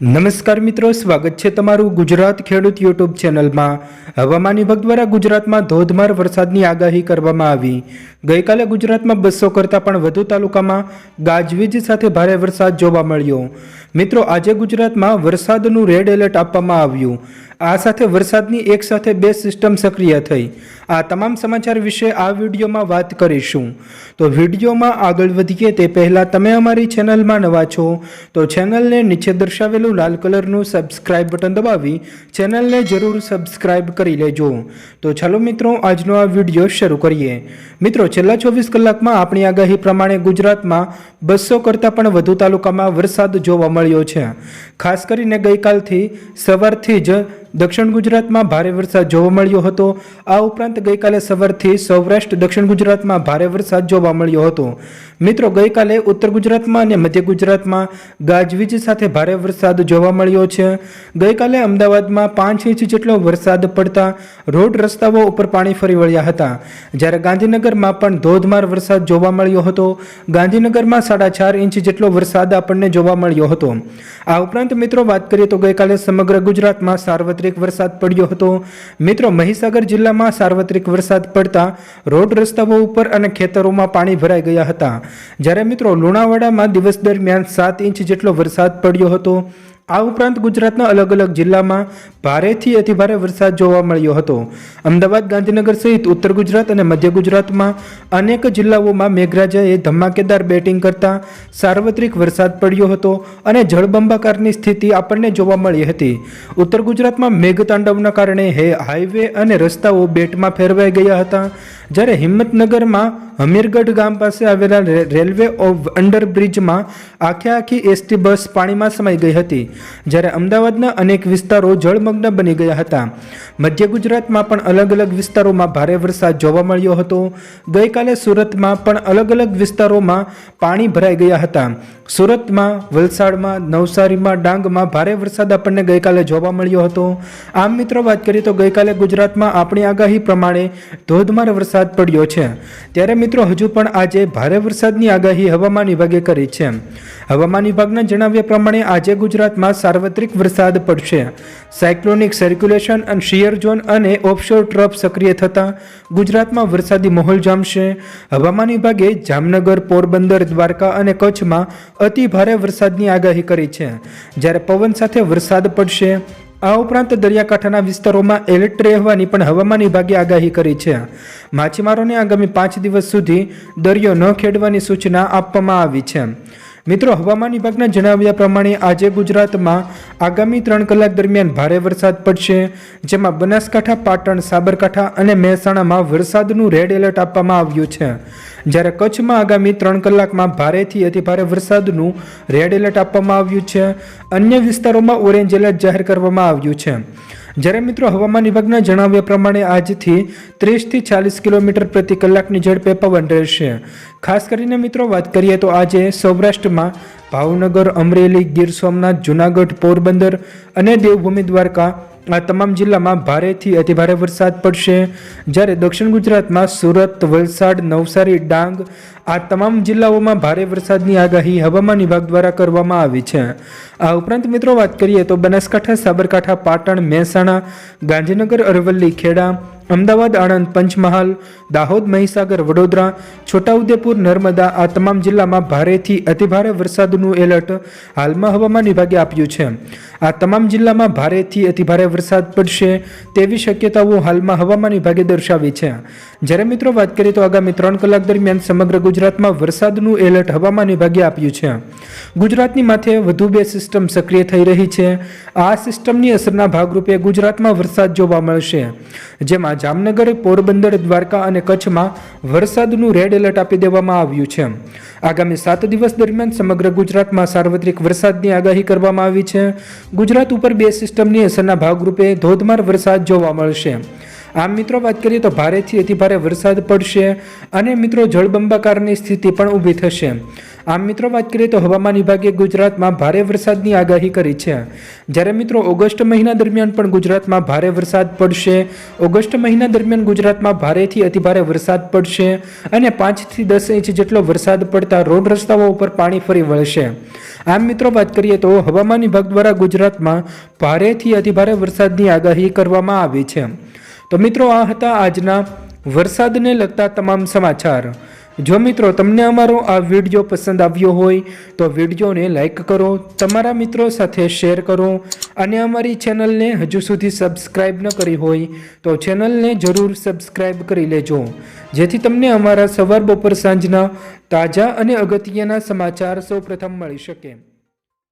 નમસ્કાર મિત્રો, સ્વાગત છે તમારું ગુજરાત ખેડૂત યુટ્યુબ ચેનલમાં. હવામાન વિભાગ દ્વારા ગુજરાતમાં ધોધમાર વરસાદની આગાહી કરવામાં આવી. ગઈકાલે ગુજરાતમાં બસો કરતાં પણ વધુ તાલુકામાં ગાજવીજ સાથે ભારે વરસાદ જોવા મળ્યો. મિત્રો, આજે ગુજરાતમાં વરસાદનું રેડ એલર્ટ આપવામાં આવ્યું. આ સાથે વરસાદની એક સાથે બે સિસ્ટમ સક્રિય થઈ. આ તમામ સમાચાર વિશે આ વિડીયોમાં વાત કરીશું. તો વિડીયોમાં આગળ વધીએ તે પહેલાં તમે અમારી ચેનલમાં નવા છો, તો ચેનલને નીચે દર્શાવેલું લાલ કલરનું સબસ્ક્રાઇબ બટન દબાવી ચેનલને જરૂર સબસ્ક્રાઇબ કરી લેજો. તો ચાલો મિત્રો, આજનો આ વીડિયો શરૂ કરીએ. મિત્રો, છેલ્લા ચોવીસ કલાકમાં આપણી આગાહી પ્રમાણે ગુજરાતમાં બસો કરતાં પણ વધુ તાલુકામાં વરસાદ જોવા મળ્યો છે. ખાસ કરીને ગઈકાલથી સવારથી જ દક્ષિણ ગુજરાતમાં ભારે વરસાદ જોવા મળ્યો હતો. આ ઉપરાંત ગઈકાલે સવારથી સૌરાષ્ટ્ર, દક્ષિણ ગુજરાતમાં ભારે વરસાદ જોવા મળ્યો હતો. મિત્રો, ગઈકાલે ઉત્તર ગુજરાતમાં અને મધ્ય ગુજરાતમાં ગાજવીજ સાથે ભારે વરસાદ જોવા મળ્યો છે. ગઈકાલે અમદાવાદમાં પાંચ ઇંચ જેટલો વરસાદ પડતા રોડ રસ્તાઓ ઉપર પાણી ફરી વળ્યા હતા. જ્યારે ગાંધીનગરમાં પણ ધોધમાર વરસાદ જોવા મળ્યો હતો. ગાંધીનગરમાં સાડા ચાર ઇંચ જેટલો વરસાદ આપણને જોવા મળ્યો હતો. આ ઉપરાંત મિત્રો, વાત કરીએ તો ગઈકાલે સમગ્ર ગુજરાતમાં સાર્વત્રિક વરસાદ પડ્યો હતો. મિત્રો, મહીસાગર જિલ્લામાં સાર્વત્રિક વરસાદ પડતા રોડ રસ્તાઓ ઉપર અને ખેતરોમાં પાણી ભરાઈ ગયા હતા. જ્યારે મિત્રો, લુણાવાડામાં દિવસ દરમિયાન સાત ઇંચ જેટલો વરસાદ પડ્યો હતો. આ ઉપરાંત ગુજરાતના અલગ અલગ જિલ્લામાં ભારેથી અતિભારે વરસાદ જોવા મળ્યો હતો. અમદાવાદ, ગાંધીનગર સહિત ઉત્તર ગુજરાત અને મધ્ય ગુજરાતમાં અનેક જિલ્લાઓમાં મેઘરાજાએ ધમાકેદાર બેટિંગ કરતા સાર્વત્રિક વરસાદ પડ્યો હતો અને જળબંબાકારની સ્થિતિ આપણને જોવા મળી હતી. ઉત્તર ગુજરાતમાં મેઘતાંડવના કારણે હે હાઈવે અને રસ્તાઓ બેટમાં ફેરવાઈ ગયા હતા. જ્યારે હિંમતનગરમાં હમીરગઢ ગામ પાસે આવેલા રેલવે અંડરબ્રિજમાં આખે આખી એસટી બસ પાણીમાં સમાઈ ગઈ હતી, જ્યારે અમદાવાદના અનેક વિસ્તારો જળમગ્ન બની ગયા હતા. મધ્ય ગુજરાતમાં પણ અલગ અલગ વિસ્તારોમાં ભારે વરસાદ જોવા મળ્યો હતો. ગઈકાલે સુરતમાં પણ અલગ અલગ વિસ્તારોમાં પાણી ભરાઈ ગયા હતા. સુરતમાં, વલસાડમાં, નવસારીમાં, ડાંગમાં ભારે વરસાદ આપણને ગઈકાલે જોવા મળ્યો હતો. આમ મિત્રો વાત કરીએ તો ગઈકાલે ગુજરાતમાં આપણી આગાહી પ્રમાણે ધોધમાર વરસાદ પડ્યો છે. ત્યારે મિત્રો હજુ પણ આજે ભારે વરસાદની આગાહી હવામાન વિભાગે કરી છે. હવામાન વિભાગના જણાવ્યા પ્રમાણે આજે ગુજરાતમાં સાર્વત્રિક વરસાદ પડશે. સાયક્લોનિક સર્ક્યુલેશન અને શિયર ઝોન અને ઓફશોર ટ્રફ સક્રિય થતાં ગુજરાતમાં વરસાદી માહોલ જામશે. હવામાન વિભાગે જામનગર, પોરબંદર, દ્વારકા અને કચ્છમાં અતિ ભારે વરસાદની આગાહી કરી છે. જ્યારે પવન સાથે વરસાદ પડશે, આ ઉપરાંત દરિયાકાંઠાના વિસ્તારોમાં એલર્ટ રહેવાની પણ હવામાન વિભાગે આગાહી કરી છે. માછીમારોને આગામી પાંચ દિવસ સુધી દરિયો ન ખેડવાની સૂચના આપવામાં આવી છે. મિત્રો, હવામાન વિભાગના જણાવ્યા પ્રમાણે આજે ગુજરાતમાં આગામી ત્રણ કલાક દરમિયાન ભારે વરસાદ પડશે, જેમાં બનાસકાંઠા, પાટણ, સાબરકાંઠા અને મહેસાણામાં વરસાદનું રેડ એલર્ટ આપવામાં આવ્યું છે. જ્યારે કચ્છમાં આગામી ત્રણ કલાકમાં ભારેથી અતિભારે વરસાદનું રેડ એલર્ટ આપવામાં આવ્યું છે. અન્ય વિસ્તારોમાં ઓરેન્જ એલર્ટ જાહેર કરવામાં આવ્યું છે. જ્યારે મિત્રો, હવામાન વિભાગના જણાવ્યા પ્રમાણે આજથી ત્રીસથી ચાલીસ કિલોમીટર પ્રતિ કલાકની ઝડપે પવન રહેશે. ખાસ કરીને મિત્રો વાત કરીએ તો આજે સૌરાષ્ટ્રમાં ભાવનગર, અમરેલી, ગીર સોમનાથ, જુનાગઢ, પોરબંદર અને દેવભૂમિ દ્વારકા આ તમામ જિલ્લામાં ભારેથી અતિભારે વરસાદ પડશે. જ્યારે દક્ષિણ ગુજરાતમાં સુરત, વલસાડ, નવસારી, ડાંગ આ તમામ જિલ્લાઓમાં ભારે વરસાદની આગાહી હવામાન વિભાગ દ્વારા કરવામાં આવી છે. આ ઉપરાંત મિત્રો વાત કરીએ તો બનાસકાંઠા, સાબરકાંઠા, પાટણ, મહેસાણા, ગાંધીનગર, અરવલ્લી, ખેડા, અમદાવાદ, આણંદ, પંચમહાલ, દાહોદ, મહીસાગર, વડોદરા, છોટાઉદેપુર, નર્મદા આ તમામ જિલ્લામાં ભારેથી અતિભારે વરસાદનું એલર્ટ હાલમાં હવામાન વિભાગે આપ્યું છે. આ તમામ જિલ્લામાં ભારેથી અતિભારે વરસાદ પડશે તેવી શક્યતાઓ હાલમાં હવામાન વિભાગે દર્શાવી છે. જ્યારે મિત્રો વાત કરીએ તો આગામી ત્રણ કલાક દરમિયાન સમગ્ર ગુજરાતમાં વરસાદનું એલર્ટ હવામાન વિભાગે આપ્યું છે. ગુજરાતની માથે વધુ બે સિસ્ટમ સક્રિય થઈ રહી છે. આ સિસ્ટમની અસરના ભાગરૂપે ગુજરાતમાં વરસાદ જોવા મળશે. જેમાં જામનગર, પોરબંદર, દ્વારકા અને કચ્છમાં વરસાદનું રેડ એલર્ટ આપી દેવામાં આવ્યું છે. આગામી સાત દિવસ દરમિયાન સમગ્ર ગુજરાતમાં સાર્વત્રિક વરસાદની આગાહી કરવામાં આવી છે. ગુજરાત ઉપર બે સિસ્ટમની અસરના ભાગરૂપે ધોધમાર વરસાદ જોવા મળશે. આમ મિત્રો, વાત કરીએ તો ભારેથી અતિભારે વરસાદ પડશે અને મિત્રો, જળબંબાકારની સ્થિતિ પણ ઊભી થશે. આમ મિત્રો, વાત કરીએ તો હવામાન વિભાગે ગુજરાતમાં ભારે વરસાદની આગાહી કરી છે. જ્યારે મિત્રો, ઓગસ્ટ મહિના દરમિયાન પણ ગુજરાતમાં ભારે વરસાદ પડશે. ઓગસ્ટ મહિના દરમિયાન ગુજરાતમાં ભારેથી અતિભારે વરસાદ પડશે અને પાંચથી દસ ઇંચ જેટલો વરસાદ પડતા રોડ રસ્તાઓ ઉપર પાણી ફરી વળશે. આમ મિત્રો, વાત કરીએ તો હવામાન વિભાગ દ્વારા ગુજરાતમાં ભારેથી અતિભારે વરસાદની આગાહી કરવામાં આવી છે. તો મિત્રો, આ હતા આજના વરસાદને લગતા તમામ સમાચાર. જો મિત્રો તમને અમારો આ વીડિયો પસંદ આવ્યો હોય, તો વિડીયોને લાઈક કરો, તમારા મિત્રો સાથે શેર કરો, અને અમારી ચેનલને હજુ સુધી સબસ્ક્રાઇબ ન કરી હોય, તો ચેનલને જરૂર સબસ્ક્રાઇબ કરી લેજો. જેથી તમને અમારા સવાર બપોર સાંજના તાજા અને અગત્યના સમાચાર સૌપ્રથમ મળી શકે.